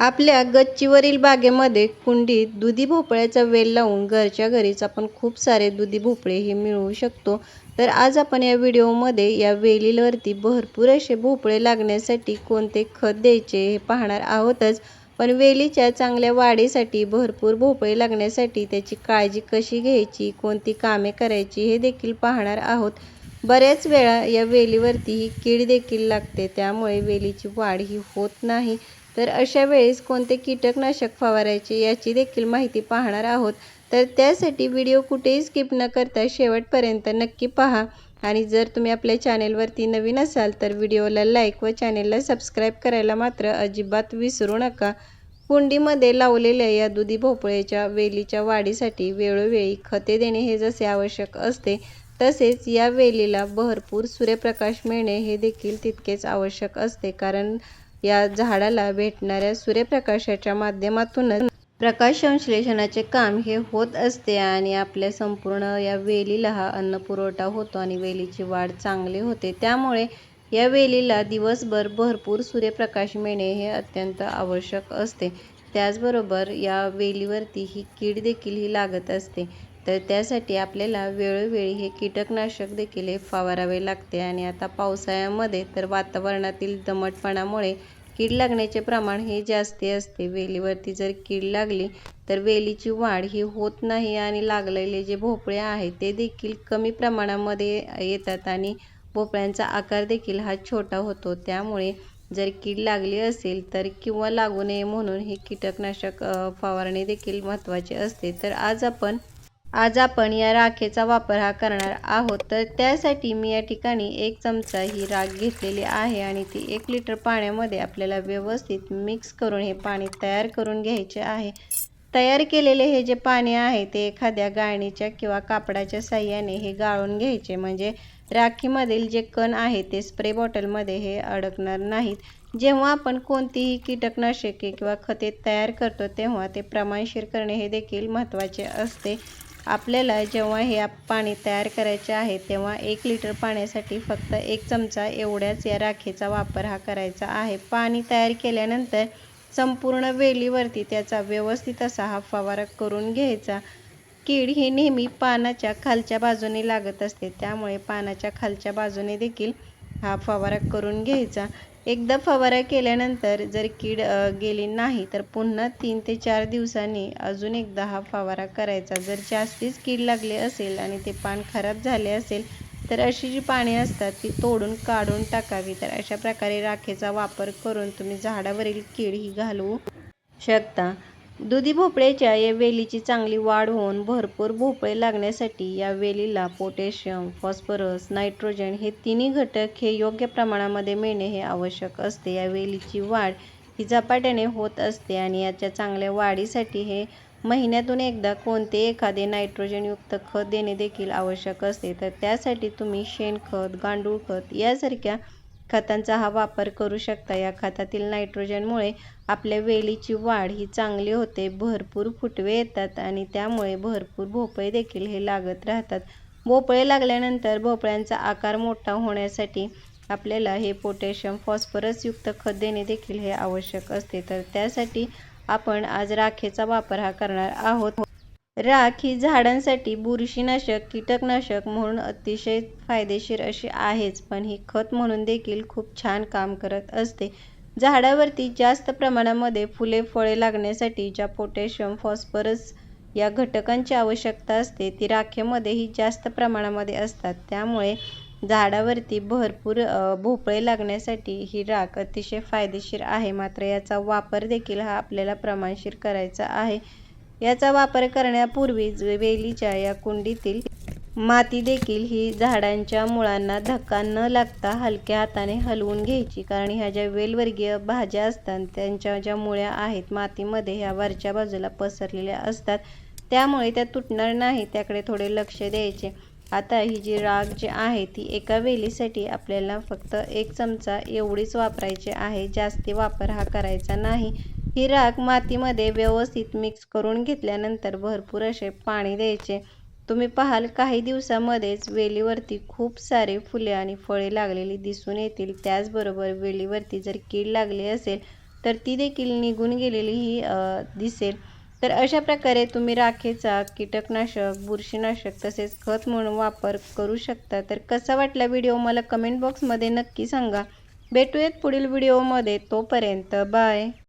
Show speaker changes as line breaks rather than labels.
आपल्या गच्चीवरील बागेमध्ये कुंडीत दुधी भोपळ्याचा वेल लावून घरच्या घरीच आपण खूप सारे दुधी भोपळे हे मिळवू शकतो. तर आज आपण या व्हिडिओमध्ये या वेलीवरती भरपूर असे भोपळे लागण्यासाठी कोणते खत द्यायचे हे पाहणार आहोतच. पण वेलीच्या चांगल्या वाढीसाठी भरपूर भोपळे लागण्यासाठी त्याची काळजी कशी घ्यायची कोणती कामे करायची हे देखील पाहणार आहोत. बऱ्याच वेळा या वेलीवरती ही कीड देखील लागते त्यामुळे वेलीची वाढ ही होत नाही. तर अशा वेळेस कोणते कीटकनाशक फवारायचे याची देखील माहिती पाहणार आहोत. तर त्यासाठी व्हिडिओ कुठेही स्किप न करता शेवटपर्यंत नक्की पहा. आणि जर तुम्ही आपल्या चॅनेलवरती नवीन असाल तर व्हिडिओला लाईक व चॅनेलला सबस्क्राईब करायला मात्र अजिबात विसरू नका. कुंडीमध्ये लावलेल्या या दुधी भोपळ्याच्या वेलीच्या वाढीसाठी वेळोवेळी खते देणे हे जसे आवश्यक असते तसेच या वेलीला भरपूर सूर्यप्रकाश मिळणे हे देखील तितकेच आवश्यक असते. कारण या झाडाला भेटणाऱ्या सूर्यप्रकाशाच्या माध्यमातूनच प्रकाश संश्लेषणाचे काम हे होत असते आणि आपल्या संपूर्ण या वेलीला हा अन्नपुरवठा होतो आणि वेलीची वाढ चांगली होते. त्यामुळे या वेलीला दिवसभर भरपूर सूर्यप्रकाश मिळणे हे अत्यंत आवश्यक असते. त्याचबरोबर या वेलीवरती ही कीड देखील ही लागत असते. तर त्यासाठी आपल्याला वेळोवेळी हे कीटकनाशक देखील हे फवारावे लागते. आणि आता पावसाळ्यामध्ये तर वातावरणातील दमटपणामुळे कीड लागण्याचे प्रमाण हे जास्त असते. वेलीवरती जर कीड लागली तर वेलीची वाढ ही होत नाही आणि लागलेले जे भोपळे आहेत ते देखील कमी प्रमाणामध्ये येतात आणि भोपळ्यांचा आकार देखील हा छोटा होतो. त्यामुळे जर कीड लागली असेल तर किंवा लागू नये म्हणून हे कीटकनाशक फवारणी देखील महत्त्वाची असते. तर आज आपण आज आपण या राखेचा वापर हा करणार आहोत. तर त्यासाठी मी या ठिकाणी एक चमचा ही राख घेतलेली आहे आणि ती एक लिटर पाण्यामध्ये आपल्याला व्यवस्थित मिक्स करून हे पाणी तयार करून घ्यायचे आहे. तयार केलेले हे जे पाणी आहे ते एखाद्या गाळणीच्या किंवा कापडाच्या साह्याने हे गाळून घ्यायचे. म्हणजे राखीमधील जे कण आहे ते स्प्रे बॉटलमध्ये हे अडकणार नाहीत. जेव्हा आपण कोणतीही कीटकनाशके किंवा खते तयार करतो तेव्हा ते प्रमाणशीर करणे हे देखील महत्त्वाचे असते. आपल्याला जेव्हा हे पाणी तयार करायचे आहे तेव्हा एक लिटर पाण्यासाठी फक्त एक चमचा एवढ्याच या राखेचा वापर हा करायचा आहे. पाणी तयार केल्यानंतर संपूर्ण वेलीवरती त्याचा व्यवस्थित असा हा फवारा करून घ्यायचा. कीड ही नेहमी पानाच्या खालच्या बाजूने लागत असते त्यामुळे पानाच्या खालच्या बाजूने देखील हा फवारा करून घ्यायचा. एकदा फवारा केल्यानंतर जर कीड गेली नाही तर पुन्हा तीन ते चार दिवसांनी अजून एकदा हा फवारा करायचा. जर जास्तीच कीड लागली असेल आणि ते पान खराब झाले असेल तर अशी जी पाने असतात ती तोडून काढून टाकावी. तर अशा प्रकारे राखेचा वापर करून तुम्ही झाडावरील कीड ही घालवू शकता. दुधी भोपळ्याच्या या वेलीची चांगली वाढ होऊन भरपूर भोपळे लागण्यासाठी या वेलीला पोटॅशियम फॉस्फरस नायट्रोजन हे तिन्ही घटक हे योग्य प्रमाणामध्ये मिळणे हे आवश्यक असते. या वेलीची वाढ ही झपाट्याने होत असते आणि याच्या चांगल्या वाढीसाठी हे महिन्यातून एकदा कोणते एखादे नायट्रोजनयुक्त खत देणे देखील आवश्यक असते. तर त्यासाठी तुम्ही शेणखत गांडूळ खत यासारख्या खतांचा हा वापर करू शकता. या खतातील नायट्रोजनमुळे आपल्या वेलीची वाढ ही चांगली होते भरपूर फुटवे येतात आणि त्यामुळे भरपूर भोपळे देखील हे लागत राहतात. भोपळे लागल्यानंतर भोपळ्यांचा आकार मोठा होण्यासाठी आपल्याला हे पोटॅशियम फॉस्फरसयुक्त खत देणे देखील हे आवश्यक असते. तर त्यासाठी आपण आज राखेचा वापर हा करणार आहोत. राख ही झाडांसाठी बुरशीनाशक कीटकनाशक म्हणून अतिशय फायदेशीर अशी आहेच. पण ही खत म्हणून देखील खूप छान काम करत असते. झाडावरती जास्त प्रमाणामध्ये फुले फळे लागण्यासाठी ज्या पोटॅशियम फॉस्फरस या घटकांची आवश्यकता असते ती राखेमध्येही जास्त प्रमाणामध्ये असतात. त्यामुळे झाडावरती भरपूर भोपळे लागण्यासाठी ही राख अतिशय फायदेशीर आहे. मात्र याचा वापर देखील हा आपल्याला प्रमाणशीर करायचा आहे. याचा वापर करण्यापूर्वी वेलीच्या या कुंडीतील माती देखील ही झाडांच्या मुळांना धक्का न लागता हलक्या हाताने हलवून घ्यायची. कारण ह्या ज्या वेलवर्गीय भाज्या असतात त्यांच्या ज्या मुळ्या आहेत मातीमध्ये ह्या वरच्या बाजूला पसरलेल्या असतात. त्यामुळे त्या तुटणार नाही त्याकडे थोडे लक्ष द्यायचे. आता ही जी राग जी आहे ती एका वेलीसाठी आपल्याला फक्त एक चमचा एवढीच वापरायची आहे जास्ती वापर हा करायचा नाही. ही राख मातीमध्ये व्यवस्थित मिक्स करून घेतल्यानंतर भरपूर असे पाणी द्यायचे. तुम्ही पाहाल काही दिवसामध्येच वेलीवरती खूप सारे फुले आणि फळे लागलेली दिसून येतील. त्याचबरोबर वेलीवरती जर कीड लागली असेल तर ती देखील निघून गेलेली ही दिसेल. तर अशा प्रकारे तुम्ही राखेचा कीटकनाशक बुरशीनाशक तसेच खत म्हणून वापर करू शकता. तर कसा वाटला व्हिडिओ मला कमेंट बॉक्समध्ये नक्की सांगा. भेटूयात पुढील व्हिडिओमध्ये तोपर्यंत बाय.